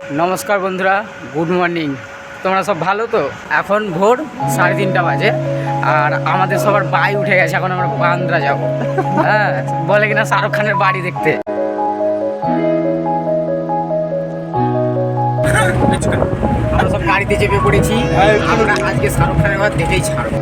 নমস্কার বন্ধুরা good morning তোমরা সব ভালো তো? এখন ভোর সাড়ে তিনটা বাজে, আর আমাদের সবার বাই উঠে গেছে, এখন আমরা বান্দ্রা যাব। হ্যাঁ বলে কিনা শাহরুখ খানের বাড়ি দেখতে। আমরা সব গাড়িতে চেপে পড়েছি, আমরা আজকে শাহরুখ খানের ঘর দেখেই ছাড়ব।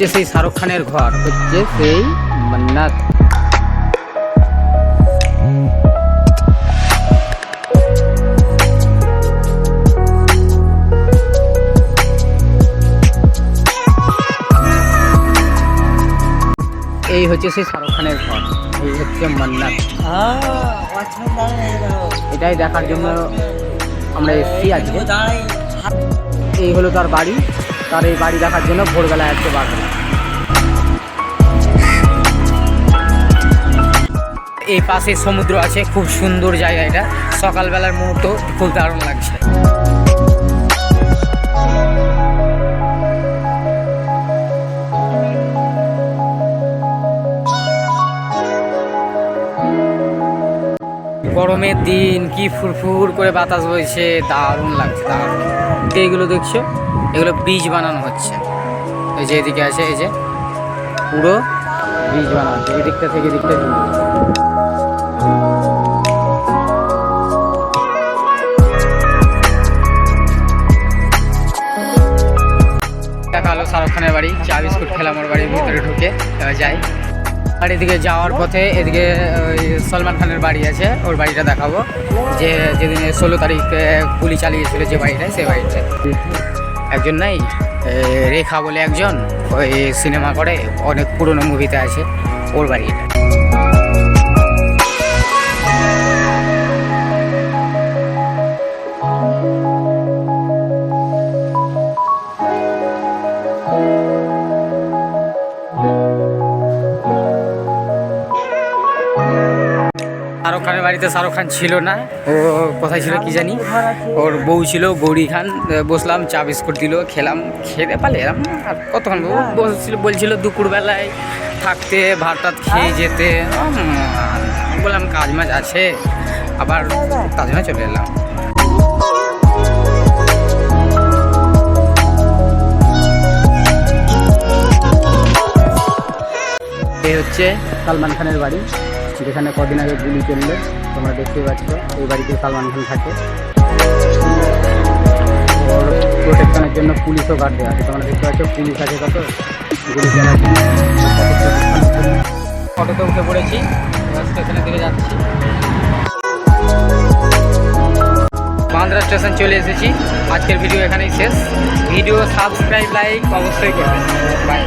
হচ্ছে সেই শাহরুখ খানের ঘর। হচ্ছে সেই মান্নাত। এই হচ্ছে সেই শাহরুখ খানের ঘর এই হচ্ছে মান্নাত। এটাই দেখার জন্য আমরা এসেছি আজকে। এই হলো তার বাড়ি তার এই বাড়ি দেখার জন্য ভোরবেলায় আসছে বাঘলা এই পাশে সমুদ্র আছে, খুব সুন্দর জায়গা এটা। সকালবেলার মুহূর্ত খুব দারুণ লাগছে। গরমের দিন, কি ফুরফুর করে বাতাস বইছে, দারুণ লাগছে, দারুণ। এইগুলো দেখছ, এগুলো বীজ বানানো হচ্ছে। এই যে এদিকে আছে, এই যে পুরো বীজ বানানো হচ্ছে, এদিকটা থেকে এদিকটা বাড়ি, চা বিস্কুট খেলাম ওর বাড়ির ভিতরে ঢুকে যাই। আর এদিকে যাওয়ার পথে এদিকে সলমান খানের বাড়ি আছে, ওর বাড়িটা দেখাবো। যে যেদিন ষোলো তারিখে গুলি চালিয়েছিল যে বাড়িটায়, সেই বাড়িটা একজন নাই রেখা বলে একজন, ওই সিনেমা করে, অনেক পুরনো মুভিতে আছে, ওর বাড়ি শাহরুখ খানের বাড়িতে শাহরুখ খান ছিল না। ও কোথায় ছিল কি জানি? ওর বউ ছিল গৌরী খান। বসলাম, চা বিস্কুট দিল, খেলাম। খেতে পারলে এরম আর কতক্ষণ? ও বলছিল দুপুরবেলায় থাকতে, ভাত টাত খেয়ে যেতে। বললাম কাজ মাজ আছে। আবার তার জন্য চলে এলাম। হচ্ছে সালমান খানের বাড়ি, যেখানে কদিন আগে গুলি চলল। তোমরা দেখতেই পাচ্ছ, এই বাড়িতে সালমান খান থাকে। প্রোটেকশনের জন্য পুলিশও গার্ড দেওয়া আছে। তোমরা দেখতে পাচ্ছ, পুলিশ আছে কত? গুলি চলার ফটোতে উঠে পড়েছি স্টেশনের দিকে যাচ্ছি। বান্দ্রা স্টেশন চলে এসেছি। আজকের ভিডিও এখানেই শেষ। ভিডিও সাবস্ক্রাইব, লাইক অবশ্যই করবেন বাই